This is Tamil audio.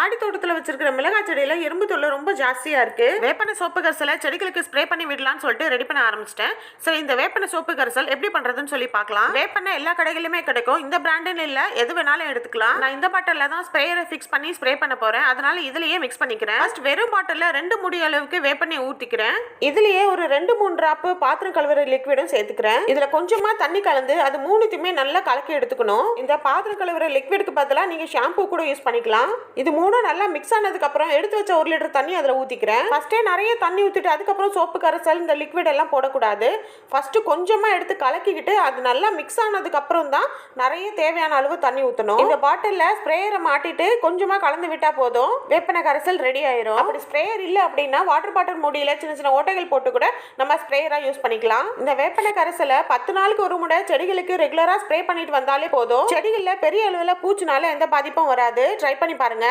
மாடி தோட்டத்துல வச்சிருக்கிற மிளகாய் செடியில எறும்பு தொல்லை ரொம்ப ஜாஸ்தியா இருக்கு. வேப்பன சோப்பு கரிசலை செடிகளுக்கு ஸ்ப்ரே பண்ணி விடலாம்னு சொல்லிட்டு ரெடி பண்ண ஆரம்பிச்சிட்டேன். சரி இந்த வேப்பன சோப்பு கரிசல் எப்படி பண்றதுன்னு சொல்லி பார்க்கலாம். வேப்பன எல்லா கடைகளிலுமே கிடைக்கும். இந்த பிராண்டுன்னு இல்ல எது வேணாலும் எடுத்துக்கலாம். நான் இந்த பாட்டில்ல தான் ஸ்ப்ரேயரை ஃபிக்ஸ் பண்ணி ஸ்ப்ரே பண்ண போறேன். அதனால இதுலயே மிக்ஸ் பண்ணிக்கிறேன். ஃபர்ஸ்ட் வெறும் பாட்டில்ல ரெண்டு முடி அளவுக்கு வேப்பனை ஊத்திக்கிறேன். இதுலயே ஒரு ரெண்டு மூணு டிராப் பாத்திரம் கழுவுற லிக்விடும் சேர்த்துக்கிறேன். இதுல கொஞ்சமா தண்ணி கலந்து அது மூணுத்தையுமே நல்லா கலக்கி எடுத்துக்கணும். இந்த பாத்திரம் கழுவுற லிக்விடுக்கு பதிலாக நீங்க ஷாம்பு கூட யூஸ் பண்ணிக்கலாம். இது மூணு மூணும் நல்லா மிக்ஸ் ஆனதுக்கு அப்புறம் எடுத்து வச்ச ஒரு லிட்டர் தண்ணி அதில் ஊற்றிக்கிறேன் ஃபஸ்ட்டே நிறைய தண்ணி ஊற்றிட்டு அதுக்கப்புறம் சோப்பு கரைசல் இந்த லிக்விட் எல்லாம் போடக்கூடாது. ஃபஸ்ட்டு கொஞ்சமாக எடுத்து கலக்கிக்கிட்டு அது நல்லா மிக்ஸ் ஆனதுக்கு அப்புறம் தான் நிறைய தேவையான அளவு தண்ணி ஊற்றணும் இந்த பாட்டிலில் ஸ்ப்ரேயரை மாட்டிட்டு கொஞ்சமாக கலந்து விட்டால் போதும். வேப்பனை கரைசல் ரெடி ஆயிரும். அப்படி ஸ்ப்ரேயர் இல்லை அப்படின்னா வாட்டர் பாட்டில் மூடியில் சின்ன சின்ன ஓட்டைகள் போட்டு கூட நம்ம ஸ்ப்ரேயராக யூஸ் பண்ணிக்கலாம். இந்த வேப்பனை கரைசலை பத்து நாளுக்கு ஒரு முறை செடிகளுக்கு ரெகுலராக ஸ்ப்ரே பண்ணிட்டு வந்தாலே போதும். செடிகளில் பெரிய அளவில் பூச்சினால எந்த பாதிப்பும் வராது. ட்ரை பண்ணி பாருங்க.